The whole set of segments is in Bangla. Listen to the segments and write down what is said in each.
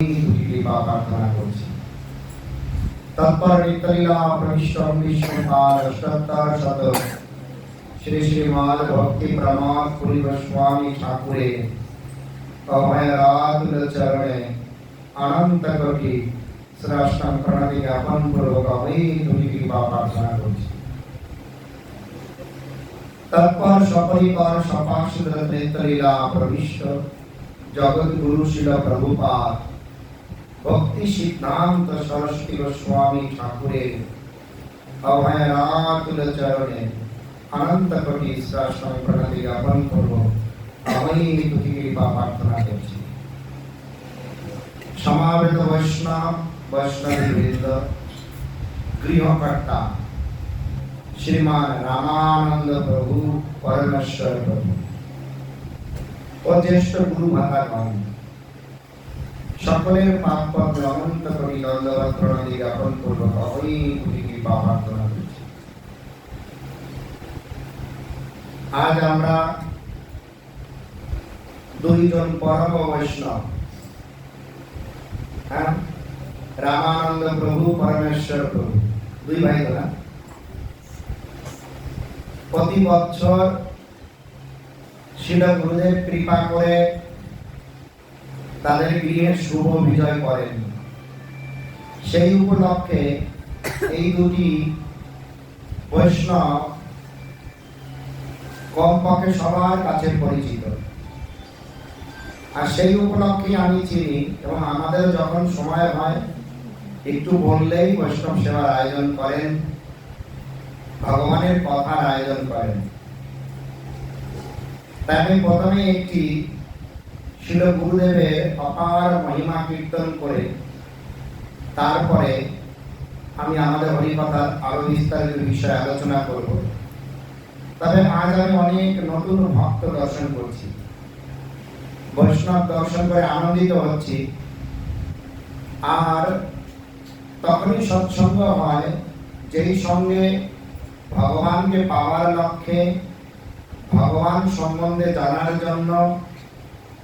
কৃপা প্রার্থনা করছি তৎপর নিত্যলীলা প্রবিষ্টম বিষ্ণুপাল সত্তর শত শ্রী শ্রীমাদ ভক্তি প্রমাদ পুরী গোস্বামী ঠাকুরে অভয়রাতুল চরণে অনন্ত কোটি শ্রেষ্ঠম প্রণতি জ্ঞাপন পূর্বক অবৈ কৃপা প্রার্থনা করছি তৎপর সপরিকর সপার্ষদ নিত্যলীলা প্রবিষ্ট জগৎ শিল প্রভুপাদ ভক্তি সিদ্ধান্ত সরস্বতী গোস্বামী ঠাকুরের অভয়রাতুল চরণে অনন্ত কোটি শ্রেষ্ঠম প্রণতি জ্ঞাপন করব আমি তুতি কৃপা প্রার্থনা করছি সমাবেত বৈষ্ণব বৈষ্ণবী বৃন্দ গৃহকর্তা শ্রীমান রামানন্দ প্রভু, পরমেশ্বর প্রভু। ও জ্যেষ্ঠ গুরু ভাতাগণ সকলের পাপ অনন্ত জ্ঞাপন করছি আজ আমরা দুইজন পরম বৈষ্ণব। হ্যাঁ? রামানন্দ প্রভু, পরমেশ্বর প্রভু। দুই ভাই তো প্রতি বছর শিল গুরুদেব কৃপা করে তাদের গৃহে শুভ বিজয় করেন। সেই উপলক্ষে এই দুটি বৈষ্ণব কমপক্ষে সবার কাছে পরিচিত। আর সেই উপলক্ষে আমি চিনি এবং আমাদের যখন সময় হয়, একটু বললেই বৈষ্ণব সেবার আয়োজন করেন, ভগবানের কথার আয়োজন করেন। তাই আমি প্রথমে একটি শিল গুরুদেবের অপার মহিমা কীর্তন করে। তারপরে আমি আমাদের হরিকথার আরও বিস্তারিত বিষয়ে আলোচনা করব। তবে আজ আমি অনেক নতুন ভক্ত দর্শন করছি। বৈষ্ণব দর্শন করে আনন্দিত হচ্ছি। আর তখনই সৎসঙ্গ হয় যেই সঙ্গে ভগবানকে পাওয়ার লক্ষ্যে ভগবান সম্বন্ধে জানার জন্য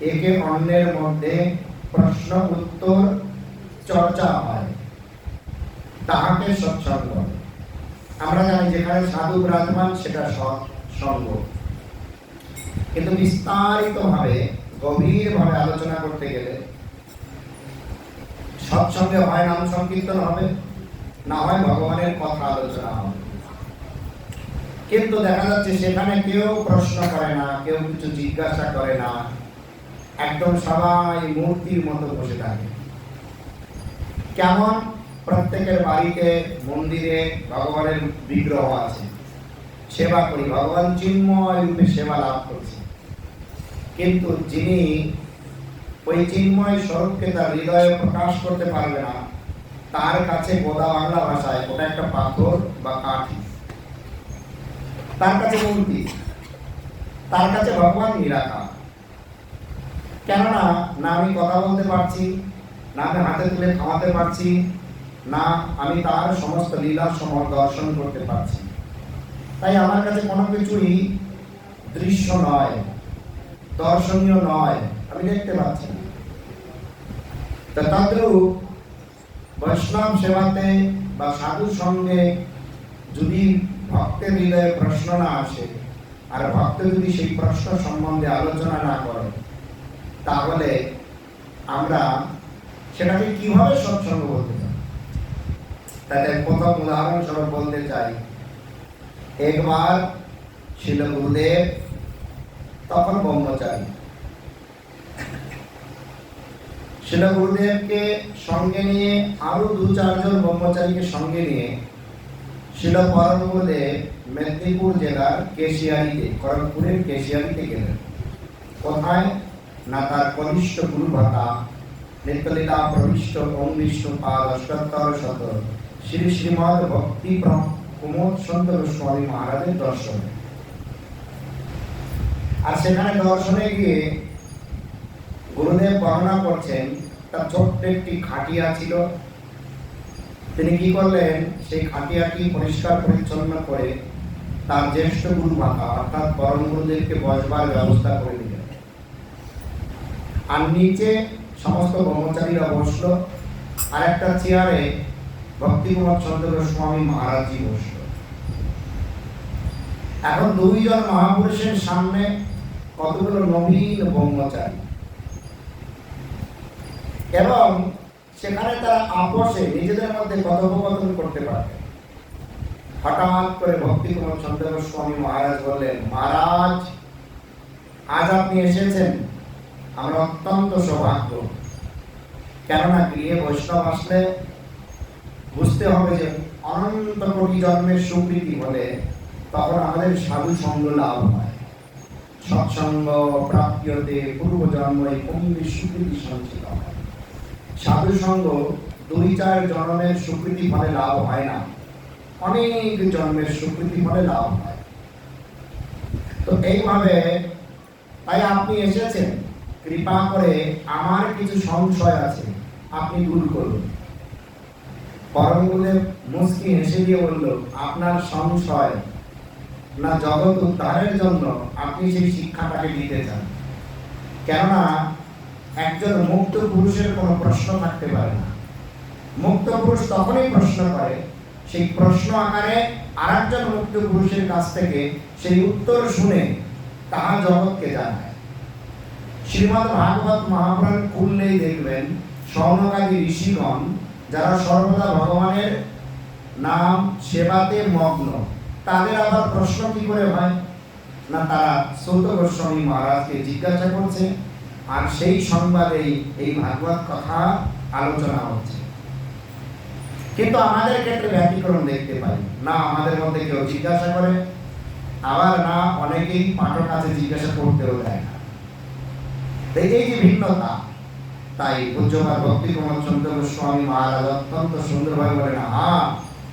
একে অন্যের মধ্যে প্রশ্ন, উত্তর, চর্চা হয়। তাহাকে সৎসঙ্গ। আমরা জানি যেখানে সাধু বিরাজমান সেটা সৎসঙ্গ কিন্তু বিস্তারিত ভাবে গভীর ভাবে আলোচনা করতে গেলে সৎসঙ্গে হয় নাম সংকীর্তন হবে, না হয় ভগবানের কথা আলোচনা হবে। কিন্তু দেখা যাচ্ছে সেখানে কেউ প্রশ্ন করে না, কেউ কিছু জিজ্ঞাসা করে না একদম সবাই মূর্তির মতো বসে থাকে। কেমন? প্রত্যেকের বাড়িতে মন্দিরে ভগবানের বিগ্রহ আছে। সেবা করি, ভগবান চিন্ময় রূপে সেবা লাভ করছে। কিন্তু যিনি ওই চিন্ময় স্বরূপকে তার হৃদয়ে প্রকাশ করতে পারবে না, তার কাছে গোদা বাংলা ভাষায় ওটা একটা পাথর বা কাঠি। তার কাছে মূর্তি, তার কাছে ভগবান নিরাকার। কেননা না আমি কথা বলতে পারছি, না আমি হাতে তুলে খাওয়াতে পারছি, না আমি তার সমস্ত লীলা সমর দর্শন করতে পারছি। তাই আমার কাছে কোনো কিছুই দৃশ্য নয়, দর্শনীয় নয়, আমি দেখতে পাচ্ছি না। বৈষ্ণব সেবাতে বা সাধুর সঙ্গে যদি ভক্তের হৃদয়ে প্রশ্ন না আসে, আর ভক্ত যদি সেই প্রশ্ন সম্বন্ধে আলোচনা না করে তাহলে আমরা সেটাকে কীভাবে সৎসঙ্গ বলতে প্রথম উদাহরণস্বরূপ বলতে চাই। একবার ছিল গুরুদেব, তখন ব্রহ্মচারী। শিল গুরুদেবকে সঙ্গে নিয়ে আরও দু চারজন ব্রহ্মচারীকে সঙ্গে নিয়ে শিল পরম গুরুদেব মেদিনীপুর জেলার কেশিয়ারিতে, খড়গপুরের কেশিয়ারিতে গেলেন। কোথায়? না তার কনিষ্ঠ গুরু ভাতা নিত্যলীলা প্রবিষ্ট বিষ্ণু পাদ অষ্টোত্তর শত শ্রী শ্রীমদ ভক্তি প্রমোদ চন্দ্র গোস্বামী মহারাজের দর্শনে। আর সেখানে দর্শনে গিয়ে গুরুদেব বর্ণনা করছেন তার ছোট্ট একটি খাটিয়া ছিল। তিনি কি করলেন? সেই খাটিয়াটি পরিষ্কার পরিচ্ছন্ন করে তার জ্যেষ্ঠ গুরু মাতা অর্থাৎ পরম গুরুদেবকে বসবার ব্যবস্থা করে দিলেন। আর নিচে সমস্ত ব্রহ্মচারীরা বসল। আর একটা চেয়ারে ভক্তিকুমার চন্দ্র স্বামী মহারাজজি বসল। এখন দুইজন মহাপুরুষের সামনে কতগুলো নবীন ব্রহ্মচারী? এবং সেখানে তারা আপোষে নিজেদের মধ্যে কথোপকথন করতে পারে। হঠাৎ করে ভক্তি কুমার চন্দ্র স্বামী মহারাজ বললেন, মহারাজ, আজ আপনি এসেছেন আমরা অত্যন্ত সৌভাগ্য। কেননা গৃহে বৈষ্ণব আসলে বুঝতে হবে যে অনন্ত কোটি জন্মের স্বীকৃতি হলে তখন আমাদের সাধু সঙ্গ লাভ হয়। সৎসঙ্গ, প্রাপ্যতে পূর্ব জন্মে কুম্ভী স্বীকৃতি সঞ্চিত হয়। সাধু সঙ্গ দুই চার জন্মের স্বীকৃতি ফলে লাভ হয় না। অনেক জন্মের স্বীকৃতি ফলে লাভ হয়। তো এইভাবে তাই আপনি এসেছেন? কৃপা করে আমার কিছু সংশয় আছে, আপনি দূর করুন। পরমগুলে মুসকি হেসে দিয়ে বলল, আপনার সংশয় না জগৎ উদ্ধারের জন্য আপনি সেই শিক্ষাটাকে দিতে চান। কেননা একজন মুক্ত পুরুষের কোনো প্রশ্ন থাকতে পারে না। মুক্ত পুরুষ তখনই প্রশ্ন করে, সেই প্রশ্ন আকারে আরেকজন মুক্ত পুরুষের কাছ থেকে সেই উত্তর শুনে তাহা জগৎকে জানায়। শ্রীমদ ভাগবত মহাপুরাণ খুললেই দেখবেন সৌনকাদি ঋষিগণ, যারা সর্বদা ভগবানের নাম সেবাতে মগ্ন, তাদের আবার প্রশ্ন কি করে হয়? না, তারা সৌত গোস্বামী মহারাজকে জিজ্ঞাসা করছে, আর সেই সংবাদেই এই ভাগবত কথা আলোচনা হচ্ছে। কিন্তু আমাদের ক্ষেত্রে ব্যতিক্রম দেখতে পাই। না, আমাদের মধ্যে কেউ জিজ্ঞাসা করে, আবার না, অনেকেই পাঠক কাছে জিজ্ঞাসা করতেও দেয় না। এই যে ভিন্নতা, তাই ভক্তি কুমার চন্দ্র গোস্বামী মহারাজ অত্যন্ত সুন্দরভাবে বলেন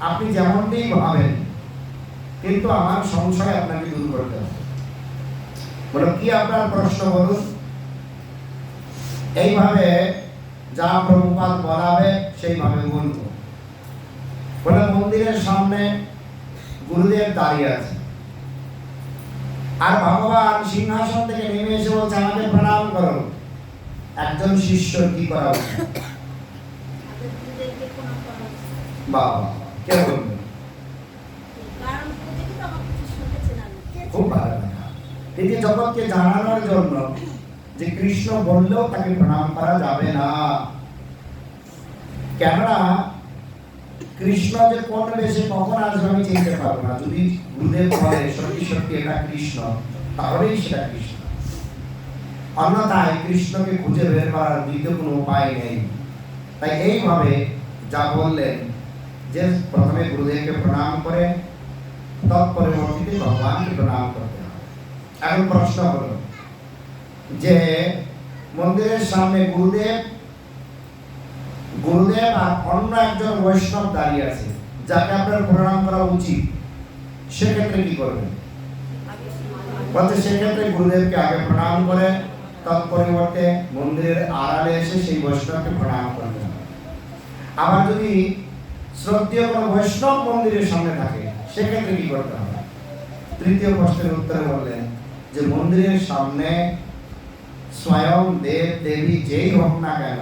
আপনি ভাবেন, কিন্তু আমার সংশয় আপনাকে দূর করতে হবে। কি আপনার প্রশ্ন বলুন? এইভাবে যা প্রভুপাত বলাবে, সেইভাবে বলব। বলে, মন্দিরের সামনে গুরুদেব দাঁড়িয়ে আছে আর ভগবান সিংহাসন থেকে নেমে এসে বলছে, আমাকে প্রণাম করো। একজন শিষ্য কি করা কে জগৎকে জানানোর জন্য যে কৃষ্ণ বললেও তাকে প্রণাম করা যাবে না। কেননা, কৃষ্ণ যে কোন বেশে কখন আসবে আমি চিনতে পারব না। যদি গুরুদেব বলে সত্যি সত্যি এটা কৃষ্ণ। তাহলেই সেটা কৃষ্ণ। অন্যথায় কৃষ্ণকে খুঁজে বের করার দ্বিতীয় কোনো উপায় নেই। তাই এইভাবে যা বললেন, যে প্রথমে গুরুদেবকে প্রণাম করে, তৎপরবর্তীতে ভগবানকে প্রণাম করতে হবে। এখন প্রশ্ন হলো, যে মন্দিরের সামনে গুরুদেব গুরুদেব আর অন্য একজন বৈষ্ণব দাঁড়িয়ে আছে, যাকে আপনার প্রণাম করা উচিত? সেক্ষেত্রে কি করবেন বলতে সেক্ষেত্রে গুরুদেবকে আগে প্রণাম করে, তৎপরিবর্তে মন্দিরের আড়ালে এসে সেই বৈষ্ণবকে প্রণাম করতে আবার যদি শ্রদ্ধেয় কোনো বৈষ্ণব মন্দিরের সামনে থাকে, সেক্ষেত্রে কি করতে হবে? তৃতীয় প্রশ্নের উত্তরে বললেন যে, মন্দিরের সামনে স্বয়ং দেব, দেবী যেই হোক না কেন,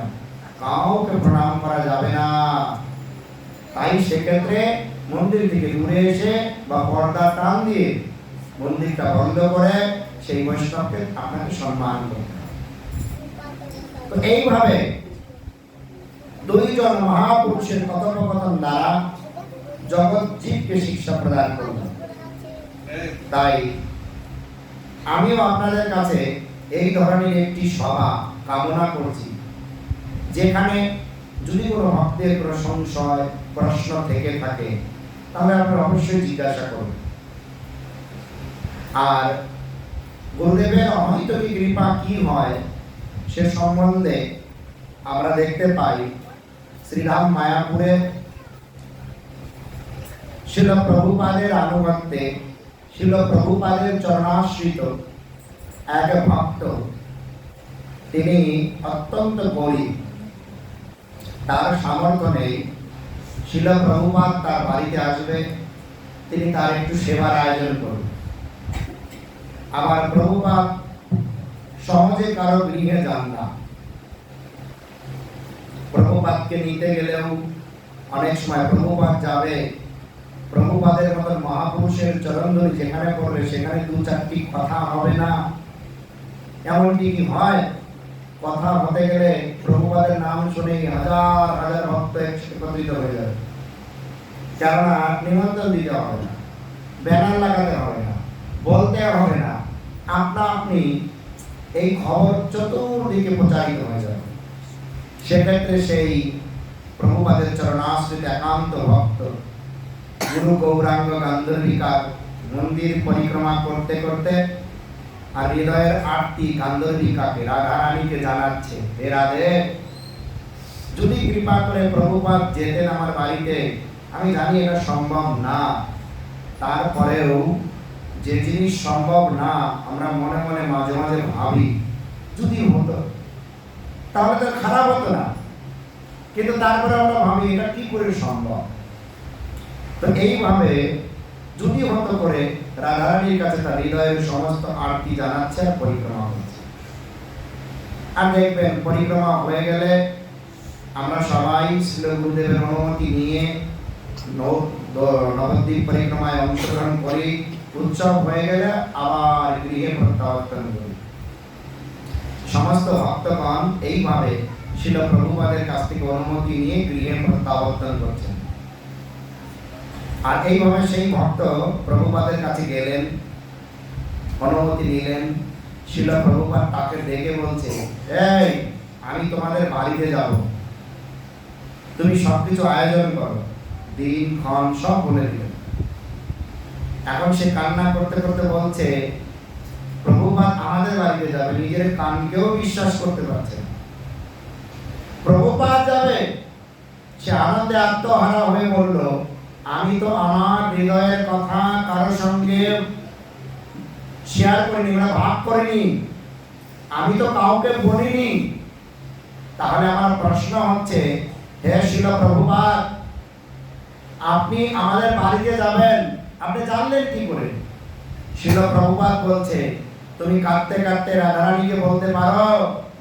কাউকে প্রণাম করা যাবে না। তাই সেক্ষেত্রে মন্দির থেকে দূরে এসে বা পর্দা টান দিয়ে মন্দিরটা বন্ধ করে সেই বৈষ্ণবকে আপনাকে সম্মান করতে তো এইভাবে দুইজন মহাপুরুষের কথোপকথন দ্বারা জগৎ জীবকে শিক্ষা প্রদান করল তাই আমিও আপনাদের কাছে এই ধরনের একটি সভা কামনা করছি, যেখানে যদি কোনো ভক্তের কোনো সংশয়, প্রশ্ন থেকে থাকে তাহলে আপনারা অবশ্যই জিজ্ঞাসা করুন। আর গুরুদেবের অহৈতকী কৃপা কি হয় সে সম্বন্ধে আমরা দেখতে পাই শ্রীরাম মায়াপুরে শিল প্রভুপাদের আনুগত্যে, শিল প্রভুপাদের চরণাশ্রিত এক ভক্ত। তিনি অত্যন্ত গরিব। তার সামর্থ্য নেই। শিল প্রভুপাদ তার বাড়িতে আসবে। তিনি তার একটু সেবার আয়োজন করবেন। আবার প্রভুপাদ সহজে কারও গৃহে যান না। প্রভুপাদকে নিতে গেলেও অনেক সময় প্রভুপাদ যাবে। প্রভুপাদের মতন মহাপুরুষের চরণধরি যেখানে পড়বে, সেখানে দু চারটি কথা হবে না। এমনটি কি হয়? কথা হতে গেলে প্রভুপাদের নাম শুনে হাজার হাজার ভক্ত একত্রিত হয়ে যাবে। কেননা নিমন্ত্রণ দিতে হবে না, ব্যানার লাগাতে হবে না, বলতে হবে না, আপনা আপনি এই খবর চতুর্দিকে প্রচারিত হয়ে যাবে। সেক্ষেত্রে সেই প্রভুপাদের চরণাশ্রিত একান্ত ভক্ত, গুরু গৌরাঙ্গ গান্ধর্বিকার মন্দির পরিক্রমা করতে করতে আর হৃদয়ের আরতি গান্ধর্বিকাকে রাধারানীকে জানাচ্ছে, হে রাধে, যদি কৃপা করে প্রভুপাদ যেতেন আমার বাড়িতে, আমি জানি এটা সম্ভব না। তারপরেও যে জিনিস সম্ভব না, আমরা মনে মনে মাঝে মাঝে ভাবি, যদি হতো, তাহলে তো খারাপ হতো না। কিন্তু তারপরে আমরা ভাবি, এটা কি করে সম্ভব? তো এইভাবে যদি হতো করে রাধারানীর কাছে তার হৃদয়ের সমস্ত আরতি জানাচ্ছে আর পরিক্রমা করছে। আর দেখবেন, পরিক্রমা হয়ে গেলে আমরা সবাই শিল গুরুদেবের অনুমতি নিয়ে নবদ্বীপ পরিক্রমায় অংশগ্রহণ করি। উৎসব হয়ে গেলে আবার গৃহে প্রত্যাবর্তন করি। সমস্ত ভক্তগণ এইভাবে শিল প্রভুপাদের কাছ থেকে অনুমতি নিয়ে গৃহে প্রত্যাবর্তন করছেন। আর এইভাবে সেই ভক্ত প্রভুপাদের কাছে গেলেন, অনুমতি নিলেন। শিল প্রভুপাদ তাকে ডেকে বলছে, এই, আমি তোমাদের বাড়িতে যাব। তুমি সবকিছু আয়োজন করো। দিন, ক্ষণ সব বলে দিলেন এখন সে কান্না করতে করতে বলছে, প্রভুপাদ আমাদের বাড়িতে যাবে, নিজের কানকেও বিশ্বাস করতে পারছে না। প্রভুপাদ যাবে। সে আনন্দে আত্মহারা হয়ে বলল আমি তো আমার হৃদয়ের কথা কারোর সঙ্গে শেয়ার করিনি মানে ভাগ করিনি। আমি তো কাউকে বলিনি। তাহলে আমার প্রশ্ন হচ্ছে, হে শিল প্রভুপাদ, আপনি আমাদের বাড়িতে যাবেন, আপনি জানলেন কি করে? শিল প্রভুপাদ বলছে, তুমি কাঁদতে কাঁদতে রাধারানীকে বলতে পারো,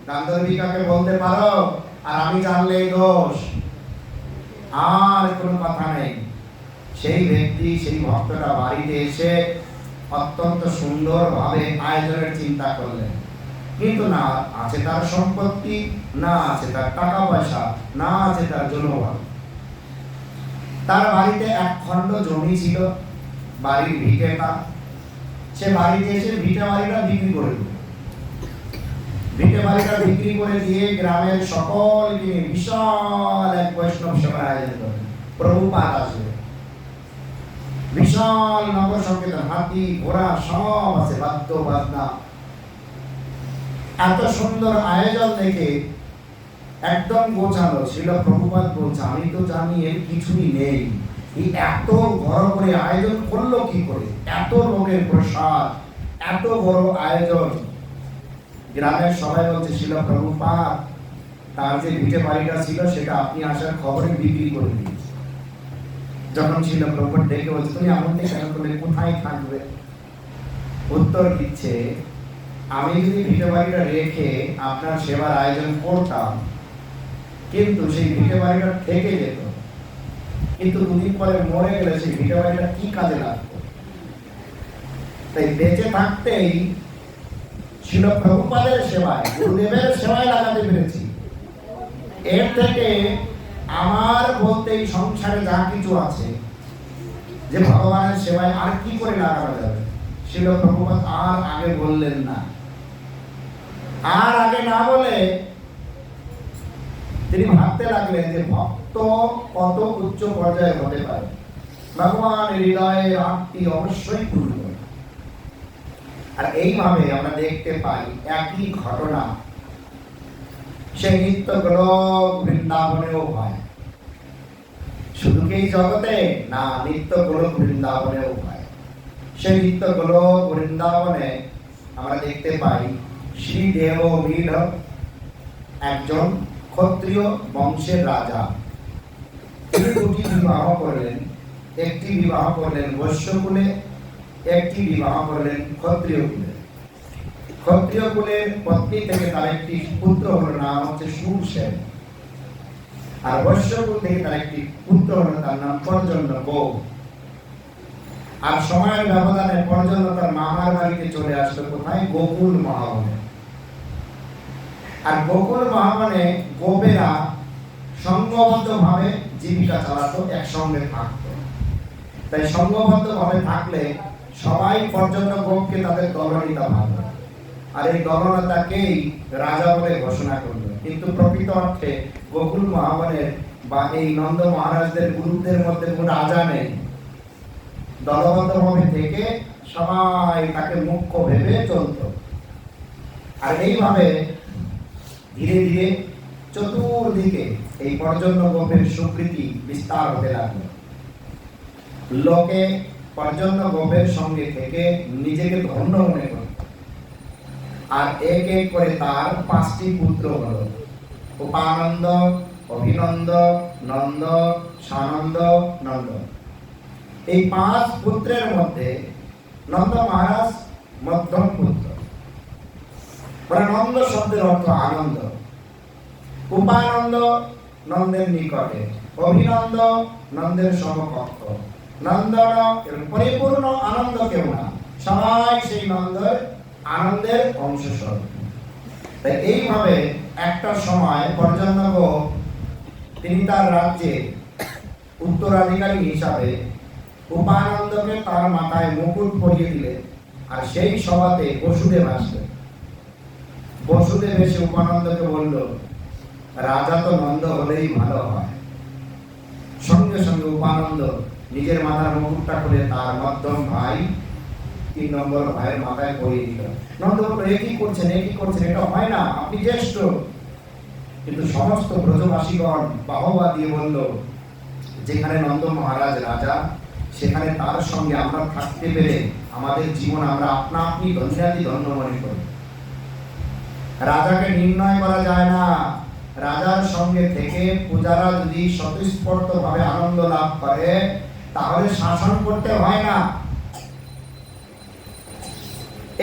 গান্ধর্বিকাকে বলতে পারো, আর আমি জানলেই দোষ। আর কোনো কথা নেই। সেই ব্যক্তি, সেই ভক্তটা বাড়িতে এসে অত্যন্ত সুন্দরভাবে আয়োজনের চিন্তা করলেন। কিন্তু না, আছে তার সম্পত্তি, না আছে তার টাকা পয়সা না আছে তার জনবল। তার বাড়িতে এক খণ্ড জমি ছিল, বাড়ির ভিটেটা সে বাড়িতে এসে ভিটে বাড়িটা বিক্রি করে দিল। ভিটে বাড়িটা বিক্রি করে দিয়ে গ্রামের সকলকে বিশাল এক বৈষ্ণব সভার আয়োজন করে প্রভুপাদ আসবে বিশাল নগর সংকীর্তন হাতি, ঘোড়া, সব আছে, বাদ্য, বাজনা। এত সুন্দর আয়োজন দেখে একদম গোছালো ছিল, প্রভুপাদ বলছে, আমি তো জানি এর কিছুই নেই। এত বড় করে আয়োজন করল কি করে? এত লোকের প্রসাদ, এত বড় আয়োজন। গ্রামের সবাই বলছে ছিল প্রভুপাদ, তার যে ভিটে বাড়িটা ছিল, সেটা আপনি আসার খবরে বিক্রি করে দিয়েছে যখন ছিল প্রভুপাদ ডেকে বলছে তুমি এমনটি কেন করলে কোথায় থাকবে? উত্তর দিচ্ছে, আমি যদি ভিটে বাড়িটা রেখে আপনার সেবার আয়োজন করতাম, কিন্তু সেই ভিটে বাড়িটা থেকে যেত। কিন্তু দুদিন পরে মরে গেলে সেই ভিটে বাড়িটা কি কাজে লাগতো? তাই বেঁচে থাকতেই ছিল প্রভুপাদের সেবায়, গুরুদেবের সেবায় লাগাতে পেরেছি। এর থেকে আমার বলতে এই সংসারে যা কিছু আছে, যে ভগবানের সেবায় আর কি করে লাগানো যাবে ছিল প্রভুপাদ আর আগে বললেন না। আর আগে না বলে তিনি ভাবতে লাগলেন যে ভক্ত কত উচ্চ পর্যায়ে হতে পারে। ভগবান হৃদয়ে আত্মী অবশ্যই পূর্ণ। আর এইভাবে আমরা দেখতে পাই একই ঘটনা সেই নিত্য গোলক বৃন্দাবনেও হয়। শুধু কি জগতে না নিত্য গোলক বৃন্দাবনেও হয়। সেই নিত্য গোলক বৃন্দাবনে আমরা দেখতে পাই শ্রী দেব মীর, একজন ক্ষত্রিয় বংশের রাজা। দুটি বিবাহ করলেন। একটি বিবাহ করলেন বৈশ্যকুলে, একটি বিবাহ করলেন ক্ষত্রিয় কুলে ক্ষত্রিয় কুলের পত্নী থেকে তার একটি পুত্র হল নাম হচ্ছে সুরসেন আর বৈশ্যকুল থেকে তার একটি পুত্র হলো তার নাম পর্জন্য গো আর সময়ের ব্যবধানে পর্জন্য তার মামার বাড়িতে চলে আসলো কোথায়? গোকুল মহাবনে। আর গোকুল মহাবনে ভাবে জীবিকা চালাতো, একসঙ্গে থাকতো। তাই সংঘবদ্ধ ভাবে থাকলে সবাই পর্যন্ত গোপকে তাদের দলনেতা ভাবত। আর এই রাজা বলে ঘোষণা কিন্তু প্রকৃত অর্থে গোকুল মহাবনের বা এই নন্দ মহারাজদের গুরুত্বের মধ্যে রাজা নেই। দলবদ্ধভাবে থেকে সবাই তাকে মুখ্য ভেবে চলত। আর এইভাবে ধীরে ধীরে চতুর্দিকে এই পর্যন্ত গোপের স্বীকৃতি বিস্তার হতে লাগল। লোকে পর্যন্ত গোপের সঙ্গে থেকে নিজেকে ধন্য মনে করত আর এক এক করে তার পাঁচটি পুত্র হলো। উপানন্দ, অভিনন্দ, নন্দ, সানন্দ, নন্দ। এই পাঁচ পুত্রের মধ্যে নন্দ মহারাজ মধ্যম পুত্র। মানে নন্দ শব্দের অর্থ আনন্দ। উপানন্দ নন্দের নিকটে, অভিনন্দ নন্দের সমকক্ষ। নন্দন পরিপূর্ণ আনন্দ কেউ না। সবাই সেই নন্দের আনন্দের অংশ তাই এইভাবে একটা সময় পর্যন্ত তিনি তার রাজ্যে উত্তরাধিকারী হিসাবে উপানন্দকে তার মাথায় মুকুট পরিয়ে দিলেন আর সেই সভাতে বসুদেব আসলেন। বসুদেব এসে উপানন্দকে বলল, রাজা তো নন্দ হলেই ভালো হয়। সঙ্গে সঙ্গে উপানন্দ নিজের মাথার মুকুটটা করে তার মধ্যম ভাই তিন নম্বর ভাইয়ের মাথায় পরিয়ে দিল। নন্দ এ কি করছেন? এ কি করছেন? এটা হয় না, আপনি জ্যেষ্ঠ। কিন্তু সমস্ত ব্রজবাসীগণ বাহবা দিয়ে বলল, যেখানে নন্দ মহারাজ রাজা, সেখানে তার সঙ্গে আমরা থাকতে পেরে আমাদের জীবন আমরা আপনা আপনি ধন্যাদি ধন্য মনে করি। রাজাকে নির্ণয় করা যায় না। রাজার সঙ্গে থেকে পূজারা যদি স্বতঃস্ফূর্ত ভাবে আনন্দ লাভ করে, তাহলে শাসন করতে হয় না।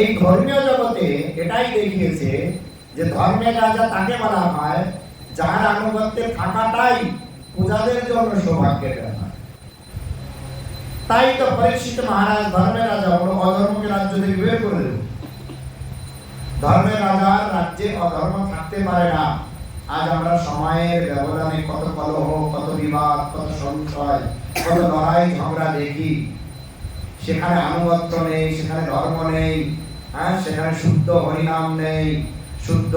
এই ধর্মীয় জগতে এটাই দেখিয়েছে যে ধর্মের রাজা তাকে বলা হয়, যার আনুগত্যে থাকাটাই পূজাদের জন্য সৌভাগ্যের ব্যাপার। তাই তো পরীক্ষিত মহারাজ ধর্মের রাজা হলো অধর্মকে রাজ্য থেকে বের করে দিল ধর্মের রাজার রাজ্যে অধর্ম থাকতে পারে না। আজ আমরা সময়ের ব্যবধানে কত কলহ, কত বিবাদ, কত সংশয় কত লড়াই ঝগড়া দেখি। সেখানে আনুগত্য নেই, সেখানে ধর্ম নেই। হ্যাঁ সেখানে শুদ্ধ হরিনাম নেই, শুদ্ধ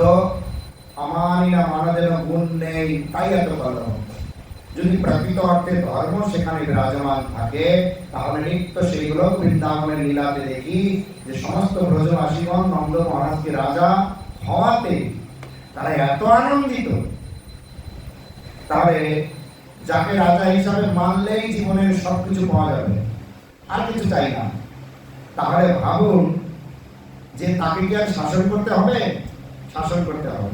অমানিনা মানদেন গুণ নেই, তাই এত কলহ যদি প্রকৃত অর্থে ধর্ম সেখানে বিরাজমান থাকে, তাহলে নিত্য সেইগুলো বৃন্দাবনের লীলাতে দেখি যে সমস্ত ব্রজবাসীগণ নন্দ মহারাজকে রাজা হওয়াতে তারা এত আনন্দিত। তাহলে যাকে রাজা হিসাবে মানলেই জীবনের সবকিছু পাওয়া যাবে, আর কিছু চাই না। তাহলে ভাবুন যে তাকে কি আর শাসন করতে হবে, শাসন করতে হবে।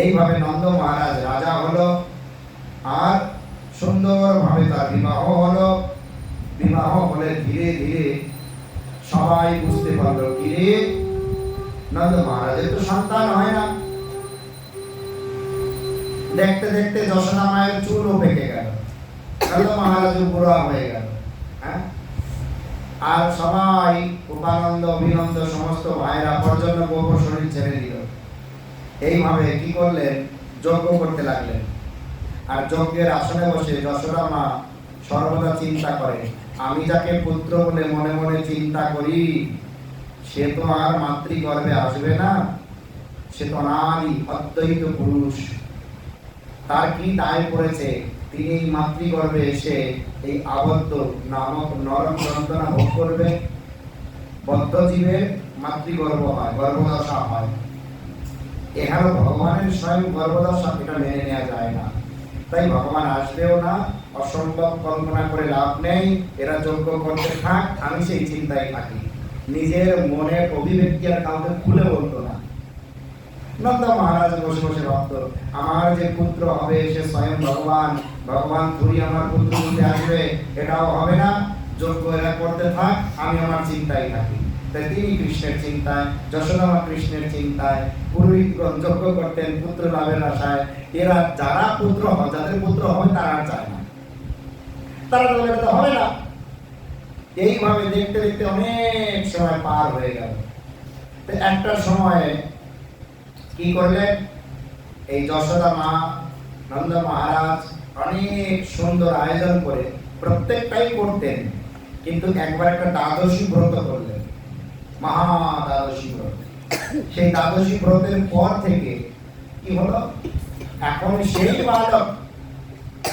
এইভাবে নন্দ মহারাজ রাজা হলো, আর সুন্দরভাবে তার বিবাহ হলো। বিবাহ হলে ধীরে ধীরে সবাই বুঝতে পারল কি রে নন্দ মহারাজের তো সন্তান হয় না। দেখতে দেখতে যশোদা মায়ের চুলও পেকে গেল। নন্দ মহারাজ বুড়া হয়ে গেল হ্যাঁ? আর সবাই উপানন্দ অভিনন্দ, সমস্ত ভাইরা পর্যন্ত গোপর শরীর ছেড়ে দিল। এইভাবে কি করলেন? যজ্ঞ করতে লাগলেন। আর যজ্ঞের আসনে বসে যশোদা মা সর্বদা চিন্তা করে, আমি যাকে পুত্র বলে মনে মনে চিন্তা করি, সে তো আর মাতৃগর্ভে আসবে না। সে তো নারী, অদ্বৈত পুরুষ। তার কি দায় পড়েছে? তিনি মাতৃগর্ভে এসে এই আবদ্ধ নামক নরম যন্ত্রণা ভোগ করবে। বদ্ধ জীবের মাতৃগর্ভ হয় গর্ভদশা হয়। এখানে ভগবানের স্বয়ং গর্ভদশা এটা মেনে নেওয়া যায় না। তাই ভগবান আসবেও না, অসম্ভব কল্পনা করে লাভ নেই, এরা যোগ্য করতে থাক, আমি সেই চিন্তায় থাকি। নিজের মনের অভিব্যক্তি আর কাউকে খুলে বলতো না। নন্দ মহারাজ বসে বসে ভাবতো, আমার যে পুত্র হবে, সে স্বয়ং ভগবান ভগবান তুই আমার পুত্র রূপে আসবে, এটাও হবে না। যোগ্য এরা করতে থাক, আমি আমার চিন্তায় থাকি। তাই তিনি কৃষ্ণের চিন্তায়, যশোদামা কৃষ্ণের চিন্তায়, পুরোহিতগণ করতেন পুত্র লাভের আশায়। এরা যারা পুত্র হয়, যাদের পুত্র হবে তারা চায় না। তারা তো "এটা তো হবে না। এইভাবে দেখতে দেখতে অনেক সময় পার হয়ে গেল। তো একটা সময়ে কি করলেন? এই যশোদা মা নন্দ মহারাজ অনেক সুন্দর আয়োজন করে প্রত্যেকটাই করতেন, কিন্তু একবার একটা দ্বাদশী ব্রত করলেন। মহা দ্বাদশী ব্রত। সেই দ্বাদশী ব্রতের পর থেকে কি হলো? এখন সেই বালক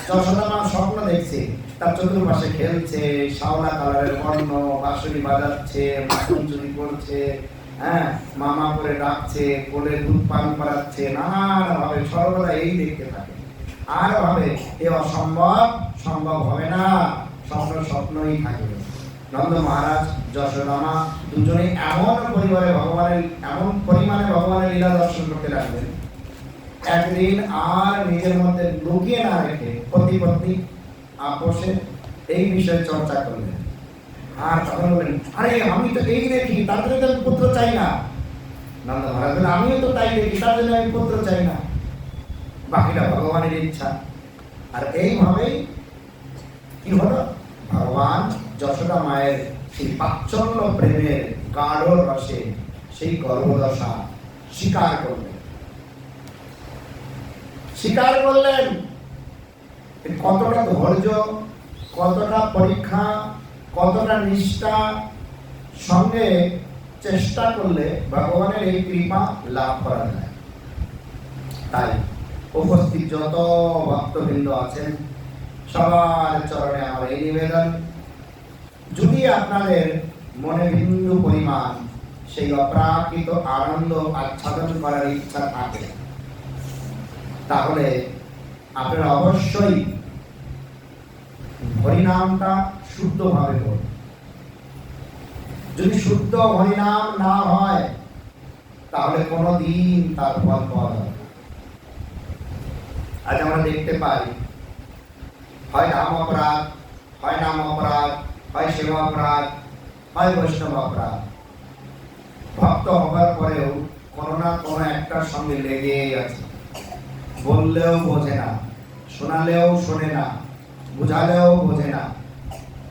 যশোদামা স্বপ্ন দেখছে, তার চতুর্পাশে খেলছে শাওলা কালারের বর্ণ বাঁশুরি বাজাচ্ছে, মাখন চুরি করছে হ্যাঁ মামা করে ডাকছে, কোলে দুধ পান করাচ্ছে নানান ভাবে সর্বদা এই দেখতে থাকে। আর হবে, এ অসম্ভব, সম্ভব হবে না। স্বপ্ন স্বপ্নই থাকবে নন্দ মহারাজ যশোদামা দুজনে এমন পরিবারে ভগবানের, এমন পরিমাণে ভগবানের লীলা দর্শন করতে লাগলেন। একদিন আর নিজের মধ্যে লুকিয়ে না রেখে পতি পত্নী আপোষে এই বিষয়ে চর্চা করলেন। আর তখন বললেন, আরে, আমি তো এই দেখি, তার জন্য আমি পুত্র চাই না। নন্দ মহারাজ আমিও তো তাই দেখি, তার জন্য আমি পুত্র চাই না। বাকিটা ভগবানের ইচ্ছা। আর এইভাবেই কি হলো? ভগবান যশোদা মায়ের সেই পাচ্ছন্ন প্রেমের গাঢ় রসে সেই গর্ভদশা স্বীকার করলেন। স্বীকার করলেন কতটা ধৈর্য, কতটা পরীক্ষা, কতটা নিষ্ঠা, সঙ্গে চেষ্টা করলে ভগবানের এই কৃপা লাভ করা যায়। তাই উপস্থিত যত ভক্তবৃন্দ আছেন, সবার চরণে আমার এই নিবেদন যদি আপনাদের মনে বিন্দু পরিমাণ সেই অপ্রাকৃত আনন্দ আচ্ছাদন করার ইচ্ছা থাকে, তাহলে আপনারা অবশ্যই হরিনামটা শুদ্ধভাবে করুন যদি শুদ্ধ হরিনাম না হয়, তাহলে কোনোদিন তার ফল পাওয়া যাবে। আজ আমরা দেখতে পাই, হয় নাম অপরাধ, হয় নাম অপরাধ, হয় সেবা অপরাধ, হয় বৈষ্ণব অপরাধ। ভক্ত হবার পরেও কোনো না কোনো একটার সঙ্গে লেগেই আছে। বললেও বোঝে না, শোনালেও শোনে না, বুঝালেও বোঝে না।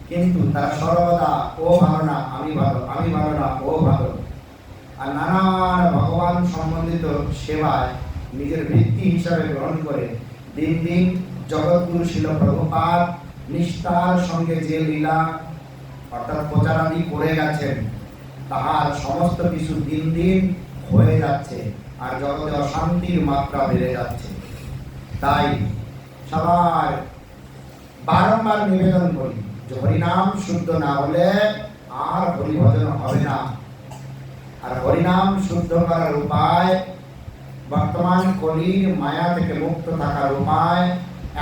কিন্তু তারা সর্বদা, ও ভালো না, আমি ভালো আমি ভালো না, ও ভালো। আর নানান ভগবান সম্বন্ধিত সেবায় নিজের বৃত্তি হিসাবে গ্রহণ করে দিন দিন জগৎগুরু শিল প্রভুপাদ নিষ্ঠার সঙ্গে যে লীলা, অর্থাৎ প্রচারাদি করে গেছেন, তাহার সমস্ত কিছু দিন দিন হয়ে যাচ্ছে আর জগতে অশান্তির মাত্রা বেড়ে যাচ্ছে। তাই সবার বারংবার নিবেদন করি, যে হরিনাম শুদ্ধ না হলে আর হরিভজন হবে না। আর হরিনাম শুদ্ধ করার উপায় বর্তমান কলির মায়া থেকে মুক্ত থাকার উপায়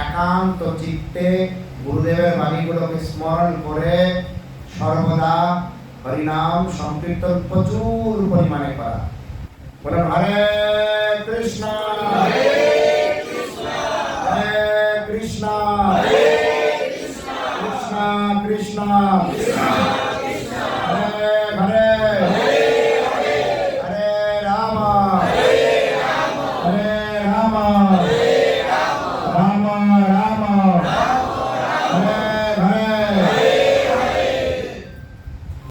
একান্ত চিত্তে গুরুদেবের বাণীগুলোকে স্মরণ করে সর্বদা হরিনাম সংকীর্তন প্রচুর পরিমাণে করা। বলেন হরে কৃষ্ণ। হরে কৃষ্ণ কৃষ্ণ। কৃষ্ণ।